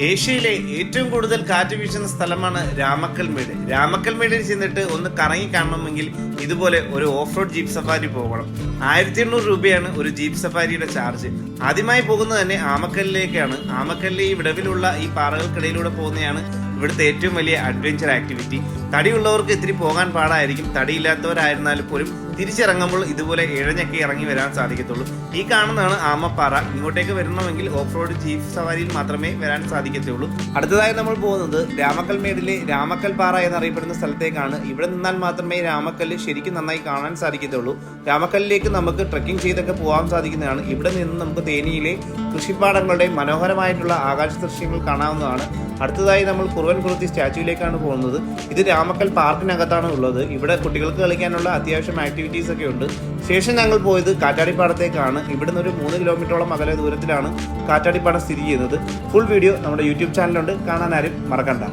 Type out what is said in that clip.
ഏഷ്യയിലെ ഏറ്റവും കൂടുതൽ കാറ്റ് വീശുന്ന സ്ഥലമാണ് രാമക്കൽമേട് രാമക്കൽമേടിൽ ചെന്നിട്ട് ഒന്ന് കറങ്ങി കാണണമെങ്കിൽ ഇതുപോലെ ഒരു ഓഫ് റോഡ് ജീപ്പ് സഫാരി പോകണം. ആയിരത്തി എണ്ണൂറ് രൂപയാണ് ഒരു ജീപ്പ് സഫാരിയുടെ ചാർജ്. ആദ്യമായി പോകുന്നത് തന്നെ ആമക്കല്ലിലേക്കാണ്. ആമക്കല്ലിലെ ഈ വിടവിലുള്ള ഈ പാറകൾക്കിടയിലൂടെ പോകുന്നതാണ് ഇവിടുത്തെ ഏറ്റവും വലിയ അഡ്വഞ്ചർ ആക്ടിവിറ്റി തടിയുള്ളവർക്ക് ഇത്തിരി പോകാൻ പാടായിരിക്കും. തടിയില്ലാത്തവരായിരുന്നാലും പോലും തിരിച്ചിറങ്ങുമ്പോൾ ഇതുപോലെ ഇഴഞ്ഞൊക്കെ ഇറങ്ങി വരാൻ സാധിക്കത്തുള്ളൂ. ഈ കാണുന്നതാണ് ആമപ്പാറ. ഇങ്ങോട്ടേക്ക് വരണമെങ്കിൽ ഓഫ് റോഡ് ജീപ്പ് സവാരിയിൽ മാത്രമേ വരാൻ സാധിക്കത്തുള്ളൂ. അടുത്തതായി നമ്മൾ പോകുന്നത് രാമക്കൽമേടിലെ രാമക്കൽ പാറ എന്നറിയപ്പെടുന്ന സ്ഥലത്തേക്കാണ്. ഇവിടെ നിന്നാൽ മാത്രമേ രാമക്കല്ല് ശരിക്കും നന്നായി കാണാൻ സാധിക്കത്തുള്ളൂ. രാമക്കല്ലിലേക്ക് നമുക്ക് ട്രക്കിംഗ് ചെയ്തൊക്കെ പോകാൻ സാധിക്കുന്നതാണ്. ഇവിടെ നിന്ന് നമുക്ക് തേനിയിലെ കൃഷിപ്പാടങ്ങളുടെ മനോഹരമായിട്ടുള്ള ആകാശ ദൃശ്യങ്ങൾ കാണാവുന്നതാണ്. അടുത്തതായി നമ്മൾ കുറുവൻകുറുത്തി സ്റ്റാച്യുവിലേക്കാണ് പോകുന്നത്. ഇത് രാമക്കൽ പാർക്കിനകത്താണ് ഉള്ളത്. ഇവിടെ കുട്ടികൾക്ക് കളിക്കാനുള്ള അത്യാവശ്യം ആക്ടിവിറ്റീസ് ഒക്കെ ഉണ്ട്. ശേഷം ഞങ്ങൾ പോയത് കാറ്റാടിപ്പാടത്തേക്കാണ്. ഇവിടുന്ന് ഒരു മൂന്ന് കിലോമീറ്ററോളം അകലെ ദൂരത്തിലാണ് കാറ്റാടിപ്പാടം സ്ഥിതി ചെയ്യുന്നത്. ഫുൾ വീഡിയോ നമ്മുടെ യൂട്യൂബ് ചാനലുണ്ട് കാണാൻ ആരും മറക്കണ്ട.